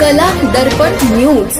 दर्पण news.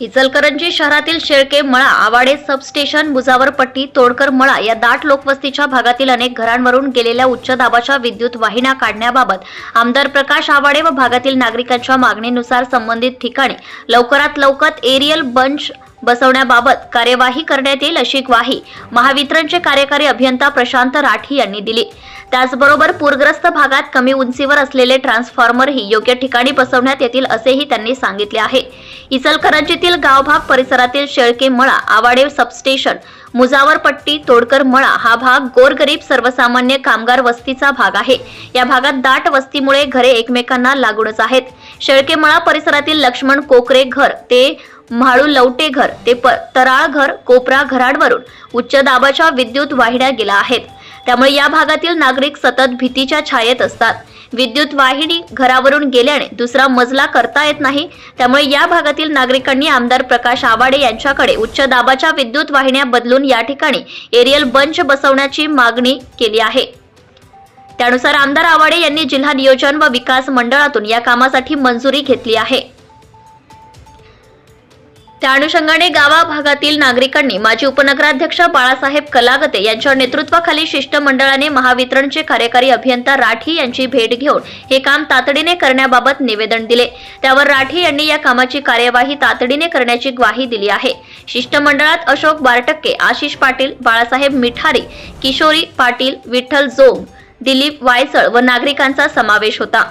Ichalkaranji शहरातील शेळके मळा Awade substation मुजावरपट्टी Todkar मळा या दाट लोकवस्तीच्या भागातील अनेक घरांवरून गेलेल्या उच्च दाबाच्या विद्युत वाहिन्या काढण्याबाबत आमदार प्रकाश आवाडे व भागातील नागरिकांच्या मागणीनुसार संबंधित ठिकाणी लवकरात लवकर एरियल बंच बसवण्याबाबत कार्यवाही करण्यात येईल अशी ग्वाही महावितरणचे कार्यकारी अभियंता प्रशांत राठी यांनी दिली. त्याचबरोबर पूरग्रस्त भागात कमी उंचीवर असलेले ट्रान्सफॉर्मरही योग्य ठिकाणी बसवण्यात येतील असेही त्यांनी सांगितले आहे. इचलकरंजीतील गावभाग परिसरातील शेळके मळा आवाडे सबस्टेशन मुजावरपट्टी तोडकर मळा हा भाग गोरगरीब सर्वसामान्य कामगार वस्तीचा भाग आहे. या भागात दाट वस्तीमुळे घरे एकमेकांना लागूनच आहेत. शेळके मळा परिसरातील लक्ष्मण कोकरे घर ते म्हाळू लवटे घर ते प- तराळ घर कोपरा घरांवरून उच्च दाबाच्या विद्युत वाहिन्या गेल्या आहेत. त्यामुळे या भागातील नागरिक सतत भीतीच्या छायेत असतात. विद्युत वाहिनी घरावरून गेल्याने दुसरा मजला करता येत नाही. त्यामुळे या भागातील नागरिकांनी आमदार प्रकाश आवाडे यांच्याकडे उच्च दाबाच्या विद्युत वाहिन्या बदलून या ठिकाणी एरियल बंच बसवण्याची मागणी केली आहे. त्यानुसार आमदार आवाडे यांनी जिल्हा नियोजन व विकास मंडळातून या कामासाठी मंजुरी घेतली आहे. त्या अनुषंगाने गावा भागातील नागरिकांनी माजी उपनगराध्यक्ष बाळासाहेब कलागते यांच्या नेतृत्वाखाली शिष्टमंडळाने महावितरणचे कार्यकारी अभियंता राठी यांची भेट घेऊन हे काम तातडीने करण्याबाबत निवेदन दिले. त्यावर राठी यांनी या कामाची कार्यवाही तातडीने करण्याची ग्वाही दिली आहे. शिष्टमंडळात अशोक बारटक्के आशिष पाटील बाळासाहेब मिठारी किशोरी पाटील विठ्ठल जोग दिलीप वायसळ व नागरिकांचा समावेश होता.